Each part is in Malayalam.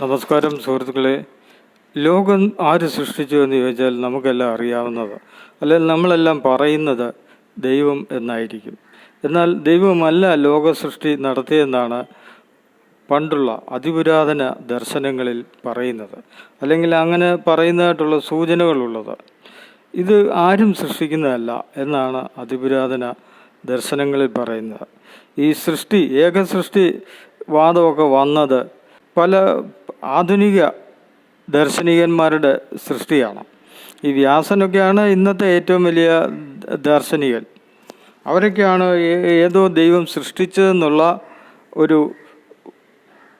നമസ്കാരം സുഹൃത്തുക്കളെ. ലോകം ആര് സൃഷ്ടിച്ചു എന്ന് ചോദിച്ചാൽ നമുക്കെല്ലാം അറിയാവുന്നത് അല്ലെങ്കിൽ നമ്മളെല്ലാം പറയുന്നത് ദൈവം എന്നായിരിക്കും. എന്നാൽ ദൈവമല്ല ലോക സൃഷ്ടി നടത്തിയെന്നാണ് പണ്ടുള്ള അതിപുരാതന ദർശനങ്ങളിൽ പറയുന്നത് അല്ലെങ്കിൽ അങ്ങനെ പറയുന്നതായിട്ടുള്ള സൂചനകളുള്ളത്. ഇത് ആരും സൃഷ്ടിക്കുന്നതല്ല എന്നാണ് അതിപുരാതന ദർശനങ്ങളിൽ പറയുന്നത്. ഈ സൃഷ്ടി ഏക സൃഷ്ടി വാദമൊക്കെ വന്നത് പല ആധുനിക ദാർശനികന്മാരുടെ സൃഷ്ടിയാണ്. ഈ വ്യാസനൊക്കെയാണ് ഇന്നത്തെ ഏറ്റവും വലിയ ദാർശനികൻ അവരൊക്കെയാണ് ഏതോ ദൈവം സൃഷ്ടിച്ചതെന്നുള്ള ഒരു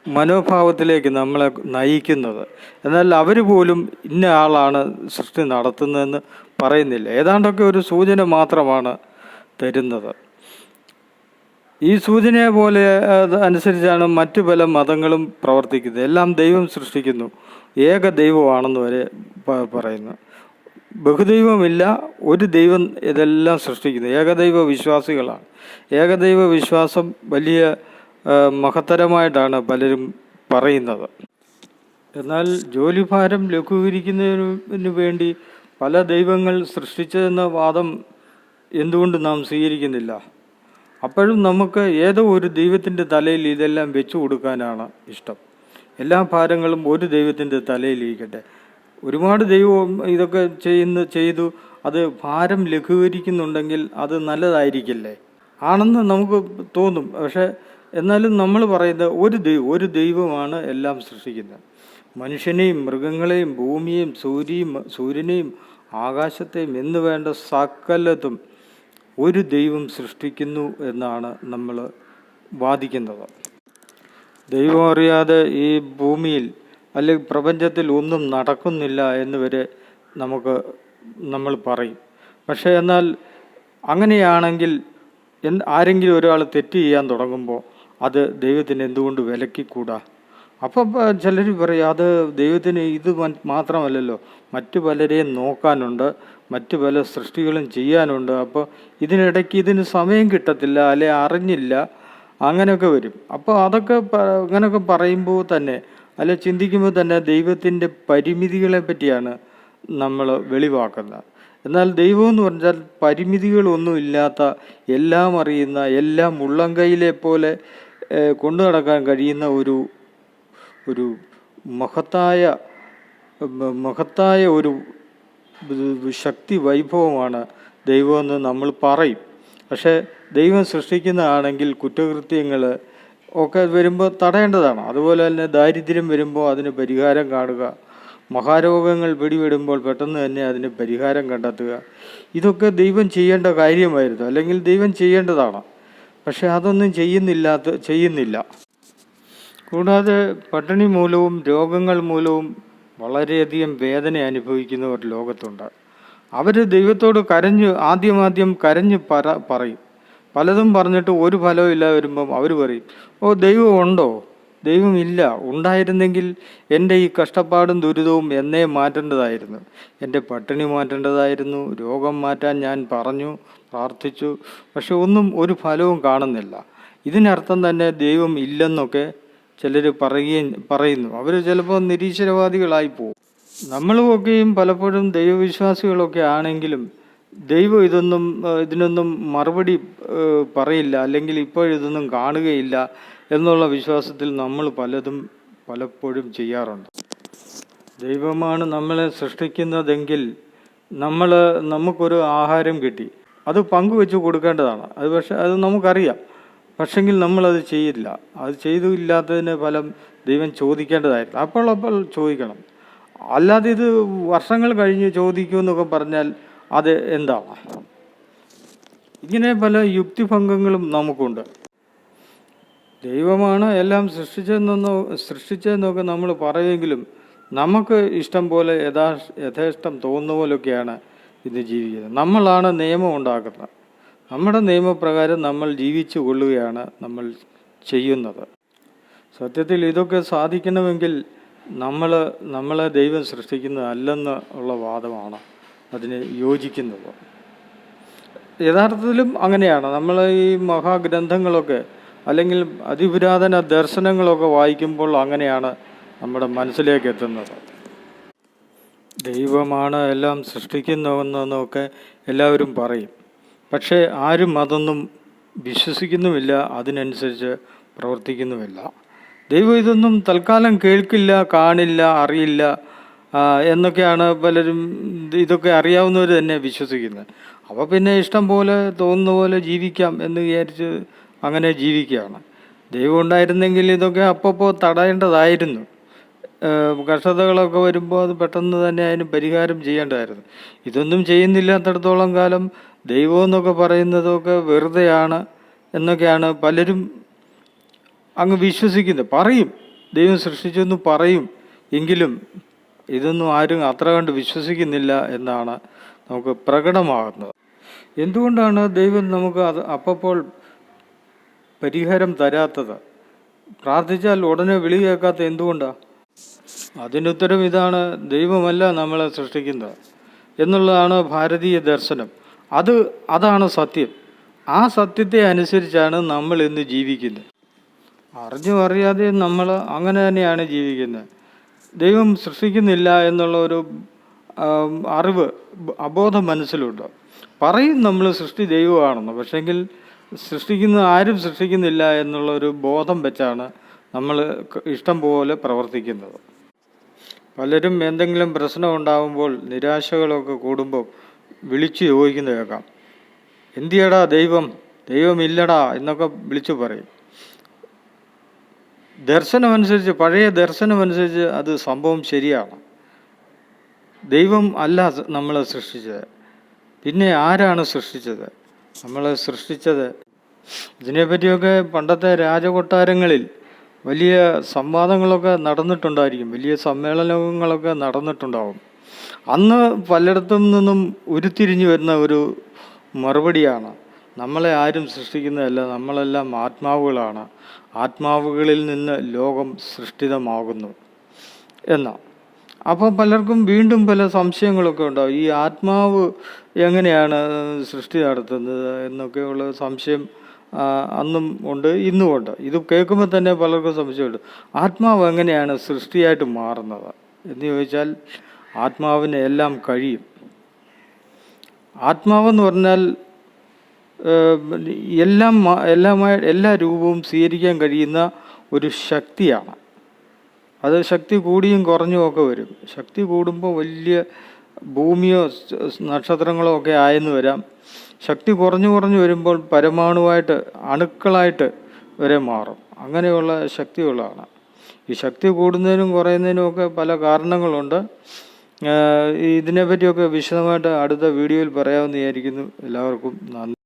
മനോഭാവത്തിലേക്ക് നമ്മളെ നയിക്കുന്നത്. എന്നാൽ അവർ പോലും ഇന്ന ആളാണ് സൃഷ്ടി നടത്തുന്നതെന്ന് പറയുന്നില്ല. ഏതാണ്ടൊക്കെ ഒരു സൂചന മാത്രമാണ് തരുന്നത്. ഈ സൂചനയെ പോലെ അനുസരിച്ചാണ് മറ്റു പല മതങ്ങളും പ്രവർത്തിക്കുന്നത്. എല്ലാം ദൈവം സൃഷ്ടിക്കുന്നു. ഏക ദൈവമാണെന്ന് വരെ പറയുന്നു. ബഹുദൈവമില്ല ഒരു ദൈവം ഇതെല്ലാം സൃഷ്ടിക്കുന്നു. ഏകദൈവ വിശ്വാസികളാണ്. ഏകദൈവ വിശ്വാസം വലിയ മഹത്തരമായിട്ടാണ് പലരും പറയുന്നത്. എന്നാൽ ജോലിഭാരം ലഘൂകരിക്കുന്നതിന് വേണ്ടി പല ദൈവങ്ങൾ സൃഷ്ടിച്ചതെന്ന വാദം എന്തുകൊണ്ട് നാം സ്വീകരിക്കുന്നില്ല? അപ്പോഴും നമുക്ക് ഏതോ ഒരു ദൈവത്തിന്റെ തലയിൽ ഇതെല്ലാം വെച്ചു കൊടുക്കാനാണ് ഇഷ്ടം. എല്ലാ ഭാരങ്ങളും ഒരു ദൈവത്തിന്റെ തലയിൽ ഇരിക്കട്ടെ. ഒരുപാട് ദൈവം ഇതൊക്കെ ചെയ്യുന്ന ചെയ്തു അത് ഭാരം ലഘൂകരിക്കുന്നുണ്ടെങ്കിൽ അത് നല്ലതായിരിക്കില്ലേ? ആണെന്ന് നമുക്ക് തോന്നും. പക്ഷേ എന്നാലും നമ്മൾ പറയുന്നത് ഒരു ദൈവം ഒരു ദൈവമാണ് എല്ലാം സൃഷ്ടിക്കുന്നത്. മനുഷ്യനെയും മൃഗങ്ങളെയും ഭൂമിയെയും സൂര്യയും സൂര്യനെയും ആകാശത്തെയും എന്ന് വേണ്ട സകലതും ഒരു ദൈവം സൃഷ്ടിക്കുന്നു എന്നാണ് നമ്മൾ വാദിക്കുന്നത്. ദൈവം അറിയാതെ ഈ ഭൂമിയിൽ അല്ലെങ്കിൽ പ്രപഞ്ചത്തിൽ ഒന്നും നടക്കുന്നില്ല എന്ന് വരെ നമുക്ക് നമ്മൾ പറയും. പക്ഷേ എന്നാൽ അങ്ങനെയാണെങ്കിൽ ആരെങ്കിലും ഒരാൾ തെറ്റ് ചെയ്യാൻ തുടങ്ങുമ്പോൾ അത് ദൈവത്തിന് എന്തുകൊണ്ട് വിലക്കിക്കൂടാ? അപ്പം ചിലർ പറയും അത് ദൈവത്തിന് ഇത് മാത്രമല്ലല്ലോ. മറ്റു പലരെയും നോക്കാനുണ്ട് മറ്റു പല സൃഷ്ടികളും ചെയ്യാനുണ്ട്. അപ്പോൾ ഇതിനിടയ്ക്ക് ഇതിന് സമയം കിട്ടത്തില്ല അല്ലെ അറിഞ്ഞില്ല അങ്ങനെയൊക്കെ വരും. അപ്പോൾ അതൊക്കെ അങ്ങനെയൊക്കെ പറയുമ്പോൾ തന്നെ അല്ലെ ചിന്തിക്കുമ്പോൾ തന്നെ ദൈവത്തിന്റെ പരിമിതികളെ പറ്റിയാണ് നമ്മൾ വെളിവാക്കുന്നത്. എന്നാൽ ദൈവം എന്ന് പറഞ്ഞാൽ പരിമിതികളൊന്നുമില്ലാത്ത എല്ലാം അറിയുന്ന എല്ലാം ഉള്ളം കൈയിലെ പോലെ കൊണ്ടു നടക്കാൻ കഴിയുന്ന ഒരു ഒരു മഹത്തായ മഹത്തായ ഒരു ശക്തി വൈഭവമാണ് ദൈവമെന്ന് നമ്മൾ പറയും. പക്ഷേ ദൈവം സൃഷ്ടിക്കുന്നതാണെങ്കിൽ കുറ്റകൃത്യങ്ങൾ ഒക്കെ വരുമ്പോൾ തടയേണ്ടതാണ്. അതുപോലെ തന്നെ ദാരിദ്ര്യം വരുമ്പോൾ അതിന് പരിഹാരം കാണുക. മഹാരോഗങ്ങൾ പിടിപെടുമ്പോൾ പെട്ടെന്ന് തന്നെ അതിന് പരിഹാരം കണ്ടെത്തുക. ഇതൊക്കെ ദൈവം ചെയ്യേണ്ട കാര്യമായിരുന്നു. അല്ലെങ്കിൽ ദൈവം ചെയ്യേണ്ടതാണ്. പക്ഷെ അതൊന്നും ചെയ്യുന്നില്ലാത്ത ചെയ്യുന്നില്ല. കൂടാതെ പട്ടിണി മൂലവും രോഗങ്ങൾ മൂലവും വളരെയധികം വേദന അനുഭവിക്കുന്നവർ ലോകത്തുണ്ട്. അവർ ദൈവത്തോട് കരഞ്ഞ് ആദ്യമാദ്യം കരഞ്ഞ് പറ പറയും. പലതും പറഞ്ഞിട്ട് ഒരു ഫലവും ഇല്ല വരുമ്പം അവർ പറയും ഓ ദൈവം ഉണ്ടോ? ദൈവം ഇല്ല. ഉണ്ടായിരുന്നെങ്കിൽ എന്റെ ഈ കഷ്ടപ്പാടും ദുരിതവും എന്നെ മാറ്റേണ്ടതായിരുന്നു. എന്റെ പട്ടിണി മാറ്റേണ്ടതായിരുന്നു. രോഗം മാറ്റാൻ ഞാൻ പറഞ്ഞു പ്രാർത്ഥിച്ചു. പക്ഷെ ഒന്നും ഒരു ഫലവും കാണുന്നില്ല. ഇതിനർത്ഥം തന്നെ ദൈവം ഇല്ലെന്നൊക്കെ ചിലർ പറയുകയും പറയുന്നു. അവർ ചിലപ്പോൾ നിരീശ്വരവാദികളായി പോകും നമ്മളുമൊക്കെയും പലപ്പോഴും ദൈവവിശ്വാസികളൊക്കെ ആണെങ്കിലും ദൈവം ഇതൊന്നും ഇതിനൊന്നും മറുപടി പറയില്ല. അല്ലെങ്കിൽ ഇപ്പോഴിതൊന്നും കാണുകയില്ല എന്നുള്ള വിശ്വാസത്തിൽ നമ്മൾ പലതും പലപ്പോഴും ചെയ്യാറുണ്ട്. ദൈവമാണ് നമ്മളെ സൃഷ്ടിക്കുന്നതെങ്കിൽ നമ്മൾ നമുക്കൊരു ആഹാരം കിട്ടി. അത് പങ്കുവെച്ച് കൊടുക്കേണ്ടതാണ്. അത് പക്ഷെ അത് നമുക്കറിയാം. പക്ഷെങ്കിൽ നമ്മളത് ചെയ്യില്ല. അത് ചെയ്തു ഇല്ലാത്തതിന് ഫലം ദൈവം ചോദിക്കേണ്ടതായിരുന്നു അപ്പോൾ അപ്പോൾ ചോദിക്കണം. അല്ലാതെ ഇത് വർഷങ്ങൾ കഴിഞ്ഞ് ചോദിക്കുമെന്നൊക്കെ പറഞ്ഞാൽ അത് എന്താണ്? ഇങ്ങനെ പല യുക്തിഭംഗങ്ങളും നമുക്കുണ്ട്. ദൈവമാണ് എല്ലാം സൃഷ്ടിച്ചതെന്നോ സൃഷ്ടിച്ചതെന്നൊക്കെ നമ്മൾ പറയുമെങ്കിലും നമുക്ക് ഇഷ്ടം പോലെ യഥാ യഥേഷ്ടം തോന്നുന്ന പോലൊക്കെയാണ് ഇന്ന് ജീവിക്കുന്നത്. നമ്മളാണ് നിയമം ഉണ്ടാക്കുന്നത്. നമ്മുടെ നിയമപ്രകാരം നമ്മൾ ജീവിച്ചു കൊള്ളുകയാണ് നമ്മൾ ചെയ്യുന്നത്. സത്യത്തിൽ ഇതൊക്കെ സാധിക്കണമെങ്കിൽ നമ്മൾ നമ്മളെ ദൈവം സൃഷ്ടിക്കുന്നതല്ലെന്ന് ഉള്ള വാദമാണ് അതിന് യോജിക്കുന്നത്. യഥാർത്ഥത്തിലും അങ്ങനെയാണ്. നമ്മൾ ഈ മഹാഗ്രന്ഥങ്ങളൊക്കെ അല്ലെങ്കിൽ അതിപുരാതന ദർശനങ്ങളൊക്കെ വായിക്കുമ്പോൾ അങ്ങനെയാണ് നമ്മുടെ മനസ്സിലേക്ക് എത്തുന്നത്. ദൈവമാണ് എല്ലാം സൃഷ്ടിക്കുന്നതെന്നൊക്കെ എല്ലാവരും പറയും. പക്ഷേ ആരും അതൊന്നും വിശ്വസിക്കുന്നുമില്ല അതിനനുസരിച്ച് പ്രവർത്തിക്കുന്നുമില്ല. ദൈവം ഇതൊന്നും തൽക്കാലം കേൾക്കില്ല കാണില്ല അറിയില്ല എന്നൊക്കെയാണ് പലരും ഇതൊക്കെ അറിയാവുന്നവർ തന്നെ വിശ്വസിക്കുന്നത്. അപ്പോൾ പിന്നെ ഇഷ്ടം പോലെ തോന്നുന്ന പോലെ ജീവിക്കാം എന്ന് വിചാരിച്ച് അങ്ങനെ ജീവിക്കുകയാണ്. ദൈവം ഉണ്ടായിരുന്നെങ്കിൽ ഇതൊക്കെ അപ്പപ്പോൾ തടയേണ്ടതായിരുന്നു. ഏഹ് കഷ്ടതകളൊക്കെ വരുമ്പോൾ അത് പെട്ടെന്ന് തന്നെ അതിന് പരിഹാരം ചെയ്യേണ്ടതായിരുന്നു. ഇതൊന്നും ചെയ്യുന്നില്ലാത്തടത്തോളം കാലം ദൈവം എന്നൊക്കെ പറയുന്നതൊക്കെ വെറുതെയാണ് എന്നൊക്കെയാണ് പലരും അങ്ങ് വിശ്വസിക്കുന്നത്. പറയും. ദൈവം സൃഷ്ടിച്ചെന്ന് പറയും. എങ്കിലും ഇതൊന്നും ആരും അത്ര കണ്ട് വിശ്വസിക്കുന്നില്ല എന്നാണ് നമുക്ക് പ്രകടമാകുന്നത്. എന്തുകൊണ്ടാണ് ദൈവം നമുക്ക് അത് അപ്പോൾ പരിഹാരം തരാത്തത്? പ്രാർത്ഥിച്ചാൽ ഉടനെ വിളി കേൾക്കാത്ത എന്തുകൊണ്ടാണ് അതിനുത്തരം ഇതാണ് ദൈവമല്ല നമ്മളെ സൃഷ്ടിക്കുന്നത് എന്നുള്ളതാണ് ഭാരതീയ ദർശനം. അത് അതാണ് സത്യം. ആ സത്യത്തെ അനുസരിച്ചാണ് നമ്മൾ ഇന്ന് ജീവിക്കുന്നത്. അറിഞ്ഞും അറിയാതെ നമ്മൾ അങ്ങനെ തന്നെയാണ് ജീവിക്കുന്നത്. ദൈവം സൃഷ്ടിക്കുന്നില്ല എന്നുള്ള ഒരു അറിവ് അബോധം മനസ്സിലുണ്ട്. പറയും നമ്മൾ സൃഷ്ടി ദൈവമാണെന്ന് പക്ഷെങ്കിൽ സൃഷ്ടിക്കുന്ന ആരും സൃഷ്ടിക്കുന്നില്ല എന്നുള്ളൊരു ബോധം വെച്ചാണ് നമ്മൾ ഇഷ്ടം പോലെ പ്രവർത്തിക്കുന്നത്. പലരും എന്തെങ്കിലും പ്രശ്നം ഉണ്ടാകുമ്പോൾ നിരാശകളൊക്കെ കൂടുമ്പോൾ വിളിച്ചു ചോദിക്കുന്നത് കേൾക്കാം. എന്തിയടാ ദൈവം? ദൈവമില്ലടാ എന്നൊക്കെ വിളിച്ചു പറയും. ദർശനമനുസരിച്ച് പഴയ ദർശനമനുസരിച്ച് അത് സംഭവം ശരിയാണ്. ദൈവം അല്ല നമ്മളെ സൃഷ്ടിച്ചത്. പിന്നെ ആരാണ് സൃഷ്ടിച്ചത്? നമ്മളെ സൃഷ്ടിച്ചത്? ഇതിനെപ്പറ്റിയൊക്കെ പണ്ടത്തെ രാജകൊട്ടാരങ്ങളിൽ വലിയ സംവാദങ്ങളൊക്കെ നടന്നിട്ടുണ്ടായിരിക്കും. വലിയ സമ്മേളനങ്ങളൊക്കെ നടന്നിട്ടുണ്ടാവും. അന്ന് പലയിടത്തും നിന്നും ഉരുത്തിരിഞ്ഞു വരുന്ന ഒരു മറുപടിയാണ്. നമ്മളെ ആരും സൃഷ്ടിക്കുന്നതല്ല നമ്മളെല്ലാം ആത്മാവുകളാണ്. ആത്മാവുകളിൽ നിന്ന് ലോകം സൃഷ്ടിതമാകുന്നു എന്ന. അപ്പോൾ പലർക്കും വീണ്ടും പല സംശയങ്ങളൊക്കെ ഉണ്ടാവും. ഈ ആത്മാവ് എങ്ങനെയാണ് സൃഷ്ടി നടത്തുന്നത് എന്നൊക്കെയുള്ള സംശയം അന്നും ഉണ്ട് ഇന്നും ഉണ്ട്. ഇത് കേൾക്കുമ്പോൾ തന്നെ പലർക്കും സംശയമുണ്ട്. ആത്മാവ് എങ്ങനെയാണ് സൃഷ്ടിയായിട്ട് മാറുന്നത്? എന്ന് ചോദിച്ചാൽ ആത്മാവിന് എല്ലാം കഴിയും. ആത്മാവെന്ന് പറഞ്ഞാൽ എല്ലാം എല്ലാമായ എല്ലാ രൂപവും സ്വീകരിക്കാൻ കഴിയുന്ന ഒരു ശക്തിയാണ്. അത് ശക്തി കൂടിയും കുറഞ്ഞും ഒക്കെ വരും. ശക്തി കൂടുമ്പോൾ വലിയ ഭൂമിയോ നക്ഷത്രങ്ങളോ ഒക്കെ ആയെന്ന് വരാം. ശക്തി കുറഞ്ഞു കുറഞ്ഞു വരുമ്പോൾ പരമാണുവായിട്ട് അണുക്കളായിട്ട് വരെ മാറും. അങ്ങനെയുള്ള ശക്തികളാണ്. ഈ ശക്തി കൂടുന്നതിനും കുറയുന്നതിനും ഒക്കെ പല കാരണങ്ങളുണ്ട്. ഇതിനെപ്പറ്റിയൊക്കെ വിശദമായിട്ട് അടുത്ത വീഡിയോയിൽ പറയാമെന്ന് വിചാരിക്കുന്നു എല്ലാവർക്കും നന്ദി.